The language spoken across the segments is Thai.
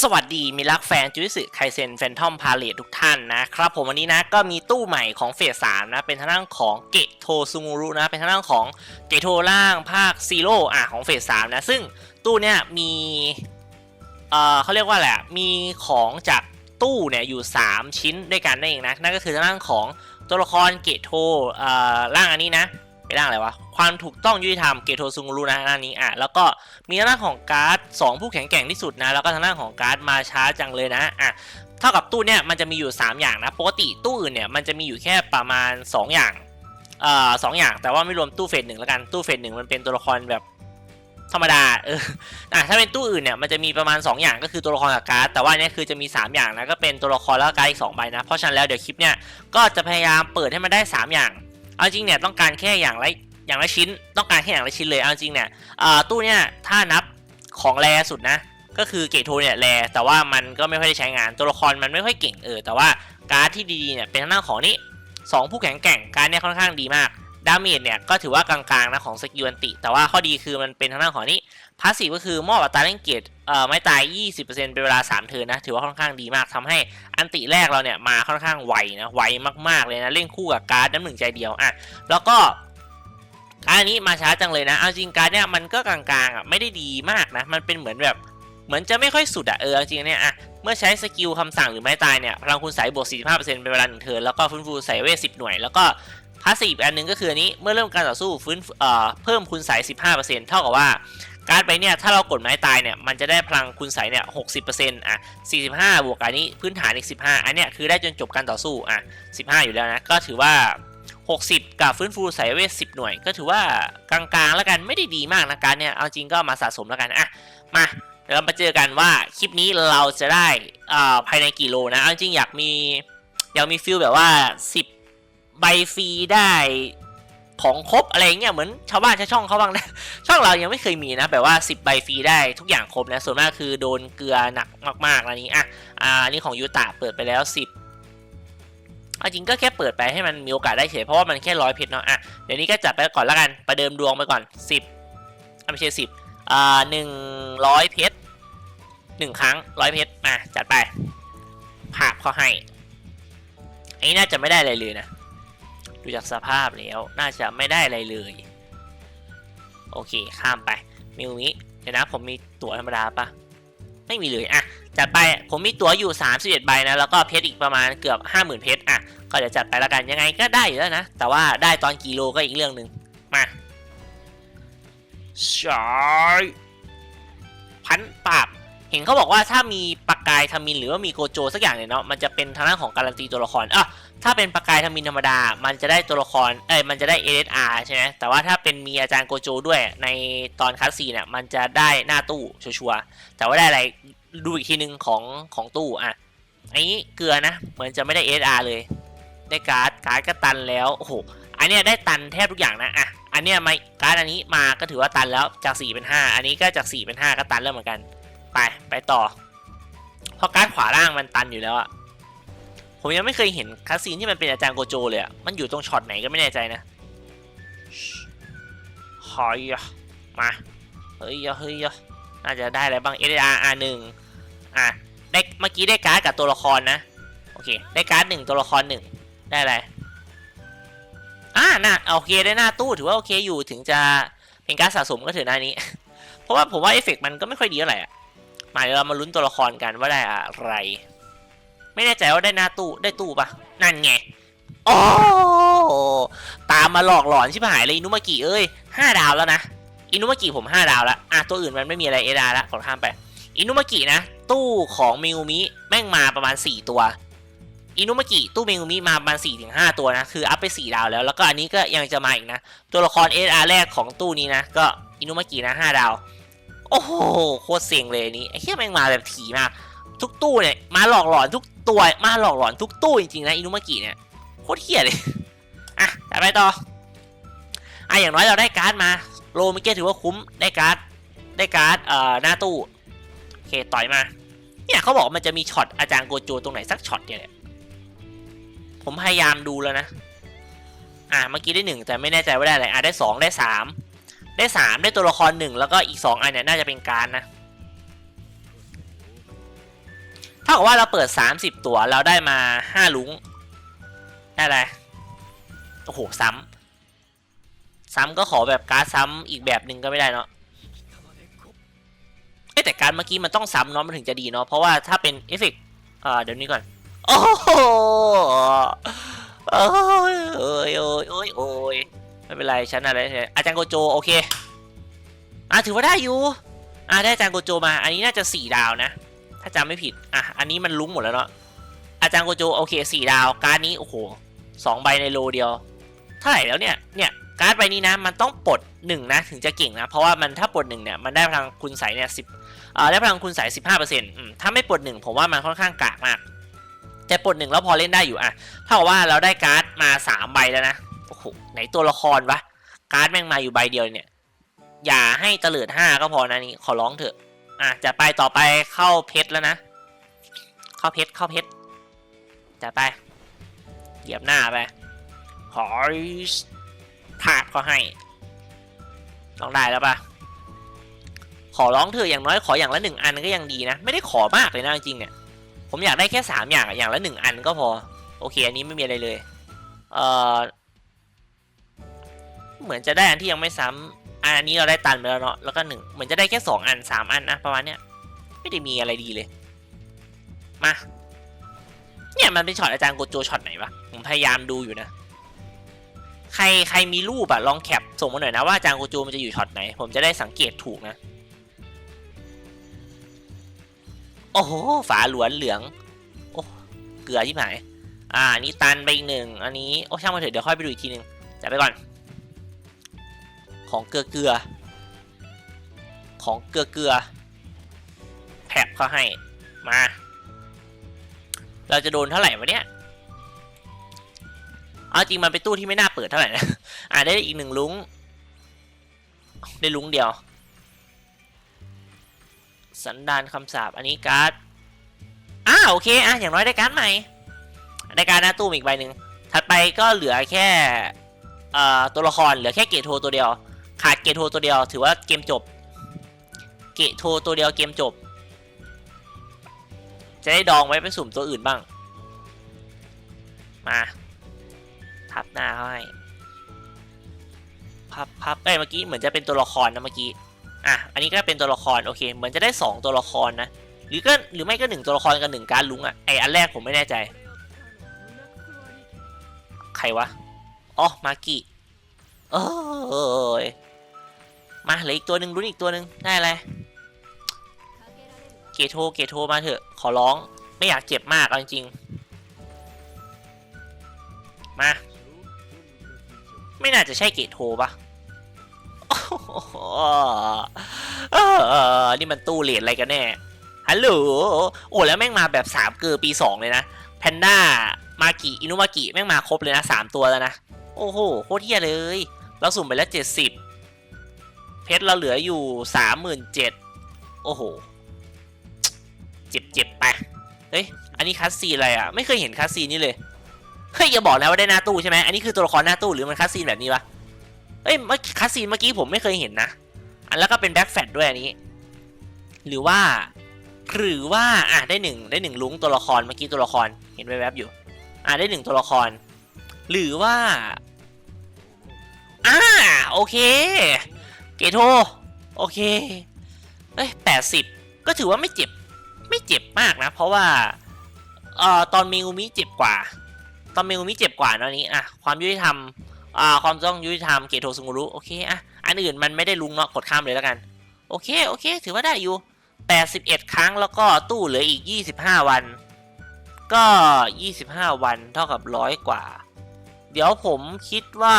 สวัสดีมิรักแฟนจูริสึไคเซนแฟนทอมพาเลตทุกท่านนะครับผมวันนี้นะก็มีตู้ใหม่ของเฟสสามนะ เป็นทางด้านของเกโทซูงูรุนะ เป็นทางด้านของเกโทล่างภาคซีโร่อะของเฟสสามนะ ซึ่งตู้เนี้ยมีเอ่อเขาเรียกว่าแหละมีของจากตู้เนี่ยอยู่ 3 ชิ้นด้วยกันนั่นเองนะ นั่นก็คือทางด้านของตัวละครเกโทเอ่อร่างอันนี้นะ เป็นร่างอะไรวะ ความถูกต้องยุติธรรมเกโทซูงูรุนะร่านี้อะแล้วก็มีทางด้านของการ์ด2ผู้แข็งแกร่งที่สุดนะ แล้วก็ทางด้านของการ์ดมาช้าจังเลยนะอะเท่ากับตู้เนี่ยมันจะมีอยู่ 3 อย่างนะปกติตู้อื่นเนี่ยมันจะมีอยู่แค่ประมาณ 2 อย่างเอ่อสองอย่างแต่ว่าไม่รวมตู้เฟสหนึ่งแล้วกันตู้เฟสหนึ่งมันเป็นตัวละครแบบธรรมดาเอออะถ้าเป็นตู้อื่นเนี่ยมันจะมีประมาณ 2 อย่างก็คือตัวละครกับการ์ดแต่ว่านเนี่ยคือจะมี 3 อย่างนะก็เป็นตัวละครแล้วก็การ์ดอีก2ใบนะเพราะฉะนั้นแล้วเดี๋ยวคลิปเนี่ยก็จะพยายามเปิดให้มันได้ 3 อย่าง เอาจริงเนี่ยต้องการแค่อย่างละอย่างละชิ้น ต้องการแค่อย่างละชิ้นเลยเอาจริงเนี่ยตู้เนี่ยถ้านับของแรสุดนะ ก็คือเกตโทเนี่ยแรแต่ว่ามันก็ไม่ค่อยได้ใช้งานตัวละครมันไม่ค่อยเก่งเออแต่ว่าการ์ดที่ดีเนี่ยเป็นทางด้านของนี้สองผู้แข็งแกร่งการ์ดเนี่ยค่อนข้างดีมาก ดาเมจเนี่ยก็ถือว่ากลางๆนะของสกิลอันติ แต่ว่าข้อดีคือมันเป็นทางด้านของนี้พาสซีฟก็คือมอบอัตราเล่นเกตเอ่อไม่ตาย 20%เป็นเวลา 3 เทิร์นนะ ถือว่าค่อนข้างดีมากทำให้อันติแรกเราเนี่ยมาค่อนข้างไวนะไวมากๆเลยนะ เล่นคู่กับการ์ดน้ำหนึ่งใจเดียวอะแล้วก็อันนี้มาช้าจังเลยนะเอาจริงการดเนี่ยมันก็กลางๆอะไม่ได้ดีมากนะ มันเป็นเหมือนแบบเหมือนจะไม่ค่อยสุดอะเออจริงเนี่ยอะเมื่อใช้สกิลคำสั่งหรือไม้ตายเนี่ยพลังคุณใส่บวก 45%เป็นเวลาหนึ่งเทิร์นแล้วก็ฟื้นฟูใส่เวท10 หน่วย แล้วก็ พาสซีฟอันหนึงก็คืออันนี้เมื่อเริ่มการต่อสู้ฟื้นเอ่อเพิ่มคุณใส่15%เท่ากับว่าการ์ดไปเนี่ยถ้าเรากดไม้ตายเนี่ยมันจะได้พลังคุณใส่เนี่ย60%อะ45บวกอันนี้พื้นฐานอีก15อันเนี้ยคือได้จนจบการต่อสู้อะ15อยู่แล้วนะ ก็ถือว่า60กับฟื้นฟูสายเวท10หน่วย ก็ถือว่ากลางๆแล้วกันไม่ได้ดีมากนะการเนี่ยเอาจริงก็มาสะสมแล้วกันอะมาเดี๋ยวเรามาเจอกันว่าคลิปนี้เราจะได้อ่าภายในกี่โลนะเอาจริงอยากมีอยากมีฟิลแบบว่า10 ใบฟรีได้ของครบอะไรเงี้ยเหมือนชาวบ้านชาวช่องเขาบ้างนะช่องเรายังไม่เคยมีนะแบบว่า 10 ใบฟรีได้ทุกอย่างครบนะส่วนมากคือโดนเกลือหนักมากๆแล้วนี้อะอ่านนี้ของยูตะเปิดไปแล้ว 10เอาจริงก็แค่เปิดไปให้มันมีโอกาสได้เฉยเพราะว่ามันแค่ร้อยเพชรเนาะอะเดี๋ยวนี้ก็จัดไปก่อนล้วกันประเดิมดวงไปก่อนสิบไม่ใช่สิบอ่าหนึ่งร้อยเพชรหนึ่งครั้งร้อยเพชรอะจัดไปภาพเขาให้อันนี้น่าจะไม่ได้อะไรเลยนะ ดูจากสภาพแล้ว น่าจะไม่ได้อะไรเลย โอเค ข้ามไป มิวมิเดี๋ยวนะ ผมมีตั๋วธรรมดาปะไม่มีเลยอะจัดไปผมมีตั๋วอยู่ 31 ใบนะแล้วก็เพชรอีกประมาณเกือบ 50,000 เพชรอะก็เดี๋ยวจัดไปล้วกันยังไงก็ได้อยู่แล้วนะ แต่ว่าได้ตอนกี่โลก็อีกเรื่องหนึ่งมาใช่พันปราบเห็นเขาบอกว่าถ้ามีปากกายทามินหรือว่ามีโกโจสักอย่างเนี่ยเนาะมันจะเป็นทางด้านของการันตีตัวละครอะ ถ้าเป็นปากกายทามินธรรมดา มันจะได้ตัวละคร เอ้ย มันจะได้ SSR ใช่ไหมแต่ว่าถ้าเป็นมีอาจารย์โกโจด้วยในตอนคัสซีเนี่ยมันจะได้หน้าตู้ชัวร์แต่ว่าได้อะไรดูอีกทีหนึ่งของของตู้อะอันนี้เกลือนะ เหมือนจะไม่ได้ SR เลย ได้การ์ดการ์ดก็ตันแล้วโอ้โหอันเนี้ยได้ตันแทบทุกอย่างนะอะอันเนี้ยมาการ์ดอันนี้มาก็ถือว่าตันแล้วจาก4เป็น5อันนี้ก็จาก4เป็น5ก็ตันแล้วเหมือนกัน ไปไปต่อเพราะการ์ดขวาล่างมันตันอยู่แล้วอะ ผมยังไม่เคยเห็นคัสซีนที่มันเป็นอาจารย์โกโจเลยอะมันอยู่ตรงช็อตไหนก็ไม่แน่ใจนะหอยอะมา เฮ้ยอะเฮ้ยอะน่าจะได้อะไรบ้าง SR R 1อะ ได้ เมื่อกี้ได้การ์ดกับตัวละครนะ โอเค ได้การ์ดหนึ่งตัวละครหนึ่งได้อะไร อ่าน่ะโอเค ได้หน้าตู้ ถือว่าโอเคอยู่ ถึงจะเป็นการสะสมก็ถือหน้านี้ เพราะว่าผมว่าเอฟเฟกต์มันก็ไม่ค่อยดีเท่าไหร่อะ มาเดี๋ยวเรามาลุ้นตัวละครกันว่าได้อะไร ไม่แน่ใจว่าได้หน้าตู้ได้ตู้ปะนั่นไงโอ้ตามมาหลอกหลอนชิบหายเลยอินุมากิเอ้ยห้าดาวแล้วนะอินุมากิผมห้าดาวแล้วอะตัวอื่นมันไม่มีอะไรเอดาละขอข้ามไปอินุมากินะ ตู้ของมิวมิแม่งมาประมาณ 4 ตัวอินุมากิตู้มิวมิมาประมาณ4ถึง5ตัวนะ คืออัพไป 4 ดาวแล้ว แล้วก็อันนี้ก็ยังจะมาอีกนะ ตัวละคร SR แรกของตู้นี้นะ ก็อินุมากินะ 5 ดาว โอ้โห โคตรเซ็งเลยนนี้ไอ้เหี้ยแม่งมาแบบถี่มาก ทุกตู้เนี่ยมาหลอกหลอนทุกตัวมาหลอกหลอนทุกตู้จริงๆนะอินุมากิเนี่ยโคตรเหี้ยเลยอะแต่ไปต่ออะอย่างน้อยเราได้การ์ดมาโลมื่อกี้ถือว่าคุ้มได้การ์ดได้การ์ดเอ่อหน้าตู้โอเคต่อยมาเนี่ยเขาบอกมันจะมีช็อตอาจารย์โกโจตรงไหนสักช็อตเนี่ยแหละผมพยายามดูแล้วนะ อ่าเมื่อกี้ได้หนึ่งแต่ไม่แน่ใจว่าได้อะไรอ่าได้สองได้สามได้สามได้ตัวละครหนึ่งแล้วก็อีกสองอันเนี่ยน่าจะเป็นการดนะ เท่ากับว่าเราเปิด 30 ตัวเราได้มา 5 ลุงได้อะไรโอ้โห ซ้ำซ้ำก็ขอแบบการ์ดซ้ำอีกแบบหนึ่งก็ไม่ได้เนาะเอ้แต่การเมื่อกี้มันต้องซ้ำเนาะมันถึงจะดีเนาะเพราะว่าถ้าเป็นเอฟเฟกต์เดี๋ยวนี้ก่อน โอ้โหโอ้ยโอ้ยโอ้ยโอ้ยโอ้ยไม่เป็นไรฉันอะไรอาจารย์โกโจโอเคอะถือว่าได้อยู่อะได้อาจารย์โกโจมา อันนี้น่าจะสี่ดาวนะ ถ้าจำไม่ผิด อะ อันนี้มันลุ้งหมดแล้วเนาะ อาจารย์โกโจโอเคสี่ดาว การดนี้ โอ้โหสองใบในโลเดียว เท่าไหร่แล้วเนี่ย เนี่ย การ์ดใบนี้นะ มันต้องปลดหนึ่งนะ ถึงจะเก่งนะ เพราะว่ามันถ้าปลดหนึ่งเนี่ย มันได้พลังคุณใสเนี่ยสิบเอ่อได้พลังคุณใสสิบห้าเปอร์เซ็นต์ถ้าไม่ปลดหนึ่งผมว่ามันค่อนข้างกากมาก แต่ปลดหนึ่งแล้วพอเล่นได้อยู่อะเท่ากับว่าเราได้การ์ดมาสามใบแล้วนะ โอ้โห ไหนตัวละครวะ การ์ดแม่งมาอยู่ใบเดียวเนี่ย อย่าให้เตลิดห้าก็พอนะนี่ ขอร้องเถอะ อะจะไปต่อไปเข้าเพชรแล้วนะ เข้าเพชรเข้าเพชรจัดไป เหยียบหน้าไปหอยถาดก็ให้ลองได้แล้วปะขอร้องเถออย่างน้อยขออย่างละหนึ่งอันก็ยังดีนะ ไม่ได้ขอมากเลยนะจริงเนี่ย ผมอยากได้แค่สามอย่างอย่างละหนึ่งอันก็พอ โอเค อันนี้ไม่มีอะไรเลย เออเหมือนจะได้อันที่ยังไม่ซ้ำ อันนี้เราได้ตันไปแล้วเนาะแล้วก็หนึ่งเหมือนจะได้แค่สองอันสามอันนะประมาณเนี้ยไม่ได้มีอะไรดีเลย มา เนี่ยมันเป็นช็อตอาจารย์โกโจช็อตไหนวะผมพยายามดูอยู่นะใครใครมีรูปอะลองแคปส่งมาหน่อยนะว่าอาจารย์โกโจมันจะอยู่ช็อตไหน ผมจะได้สังเกตถูกนะโอ้โหฝาหลวนเหลืองโอ้เกลือที่ไหนอ่านี้ตันไปอีกหนึ่งอันนี้โอ้ช่างมาเถอะเดี๋ยวค่อยไปดูอีกทีหนึงจัดไปก่อน ของเกลือเกลือ ของเกลือเกลือแผบเขาให้มา เราจะโดนเท่าไหร่วะเนี่ยเอาจริงมันเป็นตู้ที่ไม่น่าเปิดเท่าไหร่นะอ่าได้อีกหนึ่งลุงได้ลุงเดียว สันดานคำสาปอันนี้การ์ดอ่าโอเคอะอย่างน้อยได้การ์ดใหม่ได้การ์ดหน้าตู้อีกใบหนึ่งถัดไปก็เหลือแค่ตัวละครเหลือแค่เกตโทตัวเดียว ขาดเกตโทตัวเดียว ถือว่าเกมจบ เกตโทตัวเดียวเกมจบ จะได้ดองไว้ไปสุ่มตัวอื่นบ้าง มา ทับหน้าเขาให้ พับพับเอ้ยเมื่อกี้เหมือนจะเป็นตัวละครนะเมื่อกี้ อะ อันนี้ก็เป็นตัวละครโอเค เหมือนจะได้สองตัวละครนะ หรือก็หรือไม่ก็หนึ่งตัวละครกับหนึ่งการลุงอะไออันแรกผมไม่แน่ใจ ใครวะ อ๋อ มากิเอ้ย มาเหลืออีกตัวหนึ่งลุ้นอีกตัวหนึ่งได้อะไรเกโทเกโทมาเถอะ ขอร้องไม่อยากเจ็บมากเอาจริงๆมาไม่น่าจะใช่เกโทปะโอ้โหเออนี่มันตู้เหรียญอะไรกันแน่ ฮัลโหล โอ้แล้วแม่งมาแบบสามเกอร์ปีสองเลยนะ แพนด้า มากิ อินุมากิ แม่งมาครบเลยนะสามตัวแล้วนะ โอ้โห โคตรเฮียเลย เราสุ่มไปแล้วเจ็ดสิบ เพชรเราเหลืออยู่สามหมื่นเจ็ดโอ้โห เจ็บเจ็บไป เฮ้ย อันนี้คัสซีอะไรอะ ไม่เคยเห็นคัสซีนี่เลย เฮ้ย อย่าบอกนะว่าได้หน้าตู้ใช่ไหมอันนี้คือตัวละครหน้าตู้หรือมันคัสซีแบบนี้วะเอ้ยเมื่อคัสซีเมื่อกี้ผมไม่เคยเห็นนะ อันแล้วก็เป็นแบ็คแฟดด้วยอันนี้ หรือว่า หรือว่า อะได้หนึ่งได้หนึ่งลุงตัวละครเมื่อกี้ตัวละครเห็นแวบๆอยู่ อะได้หนึ่งตัวละคร หรือว่าอ่าโอเค เกโทโอเค เอ้ยแปดสิบก็ถือว่าไม่เจ็บ ไม่เจ็บมากนะ เพราะว่า เอ่อ ตอนเมงูมิเจ็บกว่า ตอนเมงูมิเจ็บกว่าเนอะนี้ อะ ความยุติธรรม อ่า ความต้องยุติธรรม เกโทซุงรุ โอเค อะ อันอื่นมันไม่ได้ลุงเนาะ กดข้ามเลยแล้วกัน โอเค โอเค ถือว่าได้อยู่81ครั้ง แล้วก็ตู้เหลืออีก25วัน ก็25วัน เท่ากับร้อยกว่า เดี๋ยวผมคิดว่า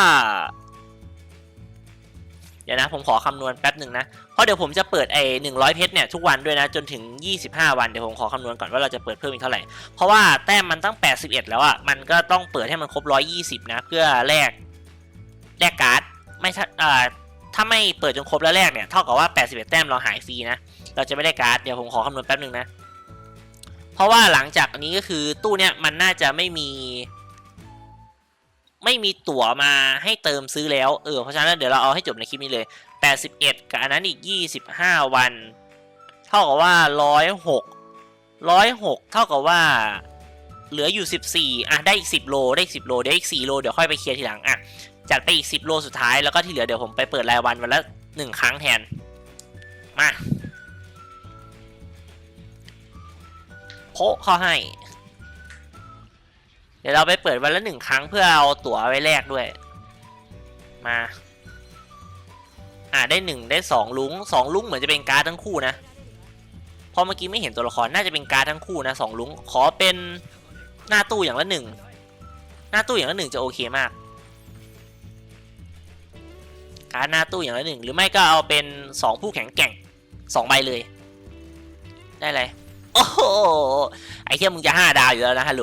ดี๋ยวนะผมขอคำนวณแป๊บหนึ่งนะ เพราะเดี๋ยวผมจะเปิดไอ้หนึ่งร้อยเพชรเนี่ยทุกวันด้วยนะจนถึง 25 วันเดี๋ยวผมขอคำนวณก่อนว่าเราจะเปิดเพิ่มอีกเท่าไหร่ เพราะว่าแต้มมันตั้ง 81 แล้วอะ่ะมันก็ต้องเปิดให้มันครบ 120 นะ เพื่อแลกแลกการ์ดไม่ถ้าอ่าถ้าไม่เปิดจนครบแล้วแรกเนี่ยเท่ากับว่า 81 แต้มเราหายฟรีนะ เราจะไม่ได้การ์ดเดี๋ยวผมขอคำนวณแป๊บหนึ่งนะ เพราะว่าหลังจากอันนี้ก็คือตู้เนี่ยมันน่าจะไม่มี ไม่มีตั๋วมาให้เติมซื้อแล้ว เออ เพราะฉะนั้นเดี๋ยวเราเอาให้จบในคลิปนี้เลย 81 กับอันนั้นอีก 25 วัน เท่ากับว่า 106ร้อยหกเท่ากับว่าเหลืออยู่สิบสี่อะ ได้อีกสิบโล ได้อีกสิบโล เดี๋ยวอีกสี่โล เดี๋ยวค่อยไปเคลียร์ทีหลัง อะ จัดไปอีกสิบโลสุดท้าย แล้วก็ที่เหลือเดี๋ยวผมไปเปิดรายวันวันละหนึ่งครั้งแทน มาโพะเข้าให้ ดี๋ยวเราไปเปิดวันละหนึ่งครั้งเพื่อเอาตั๋วไว้แลกด้วย มา อ่าได้หนึ่งได้สองลุงสองลุงเหมือนจะเป็นการ์ดทั้งคู่นะพราะเมื่อกี้ไม่เห็นตัวละครน่าจะเป็นการ์ดทั้งคู่นะสองลุงขอเป็นหน้าตู้อย่างละหนึ่งหน้าตู้อย่างละหนึ่งจะโอเคมาก การ์ดหน้าตู้อย่างละหนึ่งหรือไม่ก็เอาเป็นสองผู้แข็งแกร่งสองใบเลย ได้เลยโอ้โหไอ้เทียมึงจะห้าดาวอยู่แล้วนะฮัลโหล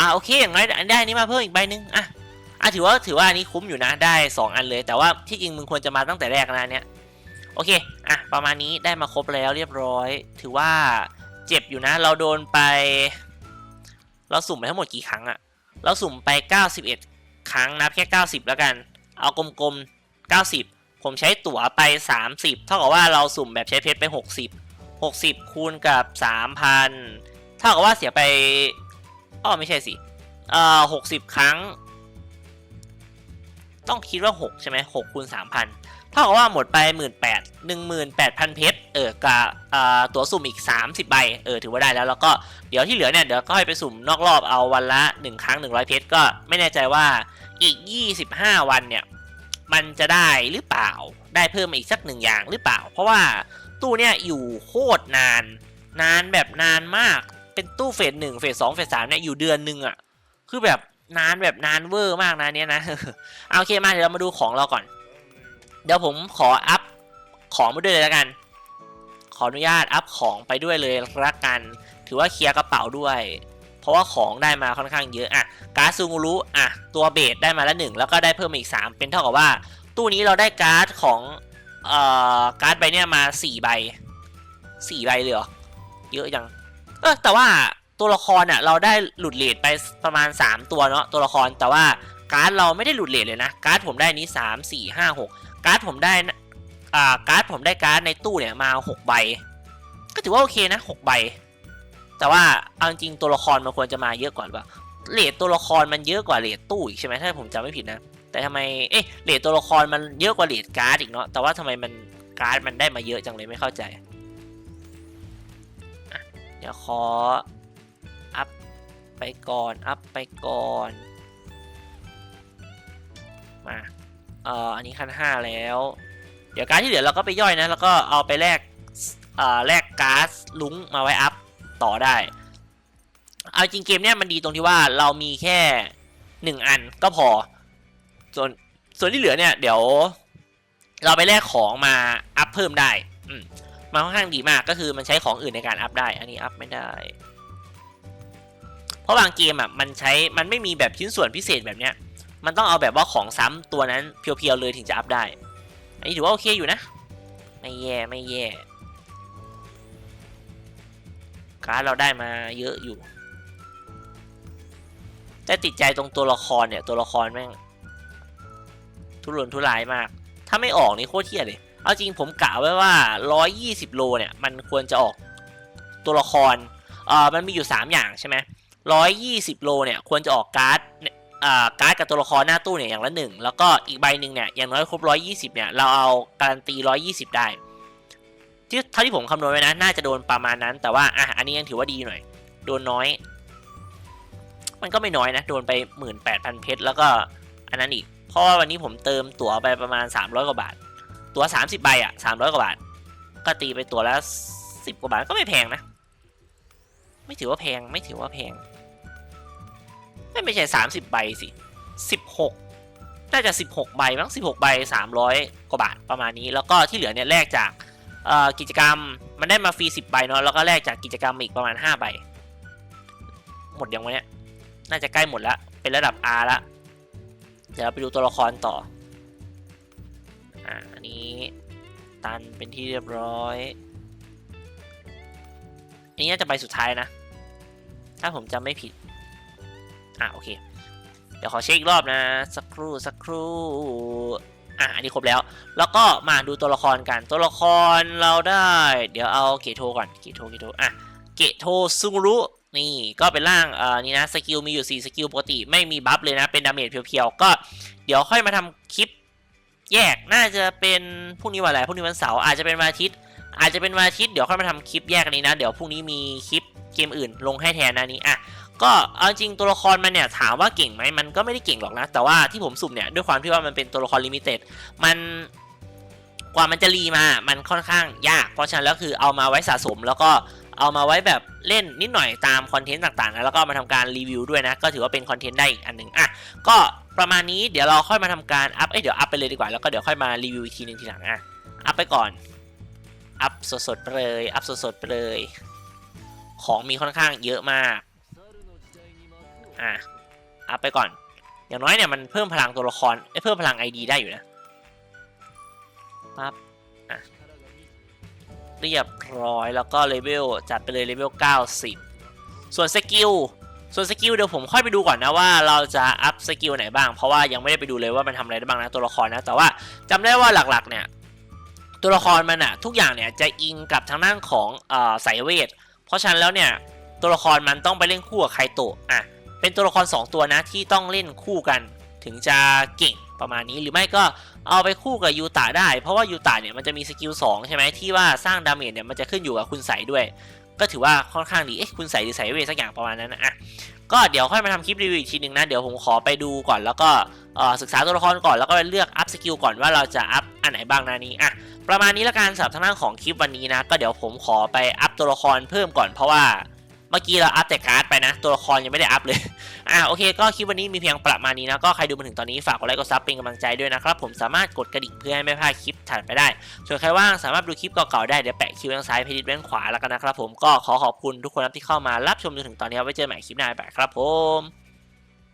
อ่าโอเคอย่างไรได้อันนี้มาเพิ่มอีกใบหนึ่งอะอะถือว่าถือว่าอันนี้คุ้มอยู่นะได้ 2 อันเลย แต่ว่าที่จริงมึงควรจะมาตั้งแต่แรกนะเนี้ยโอเคอะประมาณนี้ได้มาครบแล้วเรียบร้อย ถือว่าเจ็บอยู่นะ เราโดนไป เราสุ่มไปทั้งหมดกี่ครั้งอะเราสุ่มไป 91 ครั้งนับแค่ 90 แล้วกัน เอากลมๆ 90 ผมใช้ตั๋วไป 30 เท่ากับว่าเราสุ่มแบบใช้เพชรไป 60 60 คูณกับ 3,000 เท่ากับว่าเสียไป อ้อไม่ใช่สิเอ่อ60ครั้ง ต้องคิดว่า6ใช่ไหม6คูณ3,000เท่ากับว่าหมดไป1 8 0 0 18,000เพชรเออกับอ่าตั๋วสุ่มอีก30ใบเออถือว่าได้แล้วแล้วก็เดี๋ยวที่เหลือเนี่ยเดี๋ยวก็ให้ไปสุ่มนอกรอบเอาวันละ1ครั้ง100เพชรก็ไม่แน่ใจว่าอีก25วันเนี่ยมันจะได้หรือเปล่าได้เพิ่มมาอีกสักหนึ่งอย่างหรือเปล่า เพราะว่าตู้เนี่ยอยู่โคตรนาน นานแบบนานมาก เป็นตู้เฟสหนึ่งเฟสสองเฟสสามเนี่ยอยู่เดือนหนึ่งอะคือแบบนานแบบนานเวอร์มากนะเนี่ยนะเอาโอเคมาเดี๋ยวเรามาดูของเราก่อน เดี๋ยวผมขออัพของไปด้วยเลยแล้วกัน ขออนุญาตอัพของไปด้วยเลยละกัน ถือว่าเคลียร์กระเป๋าด้วย เพราะว่าของได้มาค่อนข้างเยอะอะการ์ดซูงูรุอะตัวเบสได้มาล้วหนึ่งแล้วก็ได้เพิ่มอีก 3 เป็นเท่ากับว่า ตู้นี้เราได้การ์ดของเอ่อการ์ดใบเนี้ยมา4ใบ4ใบเลยเหรอเยอะจัง เออแต่ว่าตัวละครอะเราได้หลุดเลทไปประมาณ 3 ตัวเนาะตัวละครแต่ว่าการ์ดเราไม่ได้หลุดเลทเลยนะการ์ดผมได้นี้ 3 4 5 6 การ์ดผมได้นะอ่าการ์ดผมได้การ์ดในตู้เนี่ยมา6ใบ ก็ถือว่าโอเคนะ6ใบ แต่ว่าเอาจริงตัวละครมันควรจะมาเยอะกว่าหรือเปล่าเลทตัวละครมันเยอะกว่าเลทตู้อีกใช่ไหมถ้าผมจำไม่ผิดนะแต่ทำไมเอ๊ะเลทตัวละครมันเยอะกว่าเลทการ์ดอีกเนาะแต่ว่าทำไมมันการ์ดมันได้มาเยอะจังเลยไม่เข้าใจ เดี๋ยวขอ อัพไปก่อน อัพไปก่อน มาเอ่ออันนี้ขั้นห้าแล้ว เดี๋ยวการที่เหลือเราก็ไปย่อยนะ แล้วก็เอาไปแลกเอ่อแลกก๊าร์ดลุงมาไว้อัพต่อได้ เอาจริงเกมเนี้ยมันดีตรงที่ว่าเรามีแค่หนึ่งอันก็พอ ส่วนส่วนที่เหลือเนี่ย เดี๋ยว เราไปแลกของมาอัพเพิ่มได้ อืม มันค่อนข้างดีมากก็คือมันใช้ของอื่นในการอัพได้ อันนี้อัพไม่ได้ เพราะบางเกมอะมันใช้มันไม่มีแบบชิ้นส่วนพิเศษแบบเนี้ย มันต้องเอาแบบว่าของซ้ำตัวนั้นเพียวๆเลยถึงจะอัพได้ อันนี้ถือว่าโอเคอยู่นะ ไม่แย่ไม่แย่การ์ดเราได้มาเยอะอยู่ แต่ติดใจตรงตัวละครเนี่ยตัวละครแม่งทุรนทุรายมาก ถ้าไม่ออกนี่โคตรเที่ยเลย เอาจริงผมกะไว้ว่า 120 โลเนี่ย มันควรจะออกตัวละครเอ่อมันมีอยู่ 3 อย่างใช่ไหม120 โลเนี่ย ควรจะออกการ์ดอ่าการ์ดกับตัวละครหน้าตู้เนี่ยอย่างละหนึ่งแล้วก็อีกใบหนึ่งเนี่ยอย่างน้อยครบ 120 เนี่ย เราเอาการันตี 120 ได้ที่เท่าที่ผมคำนวณไว้นะน่าจะโดนประมาณนั้น แต่ว่าอะอันนี้ยังถือว่าดีหน่อย โดนน้อย มันก็ไม่น้อยนะ โดนไป 18,000 เพชรแล้วก็อันนั้นอีก เพราะว่าวันนี้ผมเติมตั๋วไปประมาณ 300 กว่าบาท ตั๋ว30ใบอะ300กว่าบาท ก็ตีไปตั๋วละ10กว่าบาทก็ไม่แพงนะ ไม่ถือว่าแพงไม่ถือว่าแพง ไม่ไม่ใช่30ใบสิ16น่าจะ 16 ใบมั้ง16 ใบ 300 กว่าบาทประมาณนี้ แล้วก็ที่เหลือเนี่ยแลกจากกิจกรรมมันได้มาฟรี 10 ใบเนาะแล้วก็แลกจากกิจกรรมอีกประมาณ 5 ใบ หมดยังวะเนี่ย น่าจะใกล้หมดแล้ว เป็นระดับ R ละ เดี๋ยวเราไปดูตัวละครต่อ อ่าอันนี้ตันเป็นที่เรียบร้อย อันนี้น่าจะใบสุดท้ายนะ ถ้าผมจำไม่ผิด อะโอเค เดี๋ยวขอเช็คอีกรอบนะ สักครู่สักครู่ อะอันนี้ครบแล้ว แล้วก็มาดูตัวละครกัน ตัวละครเราได้ เดี๋ยวเอาเกโทก่อน เกโท เกโท อะ เกโทซุงรุนี่ก็เป็นร่างเอ่อนี่นะ สกิลมีอยู่ 4 สกิลปกติ ไม่มีบัฟเลยนะ เป็นดาเมจเพียวๆ ก็เดี๋ยวค่อยมาทำคลิป แยกน่าจะเป็นพรุ่งนี้วันอะไรพรุ่งนี้วันเสาร์อาจจะเป็นวันอาทิตย์ อาจจะเป็นวันอาทิตย์เดี๋ยวค่อยมาทำคลิปแยกอันนี้นะ เดี๋ยวพรุ่งนี้มีคลิปเกมอื่นลงให้แทนนะนี้อะก็เอาจริงตัวละครมันเนี่ยถามว่าเก่งไหมมันก็ไม่ได้เก่งหรอกนะ แต่ว่าที่ผมสุ่มเนี่ยด้วยความที่ว่ามันเป็นตัวละครลิมิเต็ดมันกว่ามันจะรีมา มันค่อนข้างยาก เพราะฉะนั้นแล้วคือเอามาไว้สะสมแล้วก็ เอามาไว้แบบเล่นนิดหน่อยตามคอนเทนต์ต่างๆนะแล้วก็มาทำการรีวิวด้วยนะ ก็ถือว่าเป็นคอนเทนต์ได้อีกอันหนึ่งอะก็ประมาณนี้เดี๋ยวเราค่อยมาทำการอัพเอ้ยเดี๋ยวอัพไปเลยดีกว่าแล้วก็เดี๋ยวค่อยมารีวิวอีกทีหนึ่งทีหลังอะอัพไปก่อนอัพสดๆไปเลยอัพสดๆไปเลย ของมีค่อนข้างเยอะมากอะอัพไปก่อน อย่างน้อยเนี่ยมันเพิ่มพลังตัวละครเอ้ยเพิ่มพลัง ID ได้อยู่นะปั๊บ เรียบร้อยแล้วก็เลเวลจัดไปเลยเลเวล90 ส่วนสกิลส่วนสกิลเดี๋ยวผมค่อยไปดูก่อนนะว่าเราจะอัพสกิลไหนบ้าง เพราะว่ายังไม่ได้ไปดูเลยว่ามันทำอะไรได้บ้างนะตัวละครนะแต่ว่าจำได้ว่าหลักๆเนี่ยตัวละครมันอะทุกอย่างเนี่ยจะอิงกับทางด้านของอสายเวท เพราะฉะนั้นแล้วเนี่ยตัวละครมันต้องไปเล่นคู่กับไคโตะอะเป็นตัวละคร 2 ตัวนะที่ต้องเล่นคู่กัน ถึงจะเก่งประมาณนี้หรือไม่ก็เอาไปคู่กับยูตะได้ เพราะว่ายูตะเนี่ยมันจะมีสกิล2ใช่ไหมที่ว่าสร้างดาเมจเนี่ยมันจะขึ้นอยู่กับคุณใสด้วย ก็ถือว่าค่อนข้างดีเอ๊ะคุณใสหรือใสเวทสักอย่างประมาณนั้นนะอะก็เดี๋ยวค่อยมาทำคลิปรีวิวอีกทีหนึ่งนะ เดี๋ยวผมขอไปดูก่อนแล้วก็อ่อศึกษาตัวละครก่อนแล้วก็ไปเลือกอัพสกิลก่อนว่าเราจะอัพอันไหนบ้างนะนี้อะประมาณนี้ละกันสำหรับทางด้านของคลิปวันนี้นะ ก็เดี๋ยวผมขอไปอัพตัวละครเพิ่มก่อนเพราะว่าเมื่อกี้เราอัพแต่การ์ดไปนะ ตัวละครยังไม่ได้อัพเลย อ่าโอเคก็คลิปวันนี้มีเพียงประมาณนี้นะก็ใครดูมาถึงตอนนี้ฝากกดไลค์กดซับเป็นกำลังใจด้วยนะครับผมสามารถกดกระดิ่งเพื่อให้ไม่พลาดคลิปถัดไปได้ ส่วนใครว่างสามารถดูคลิปเก่าๆได้เดี๋ยวแปะคิวทางซ้ายเพจด้านขวาแล้วกันนะครับผมก็ขอขอบคุณทุกคนที่เข้ามารับชมจนถึงตอนนี้ไว้เจอใหม่คลิปหน้าไปครับผม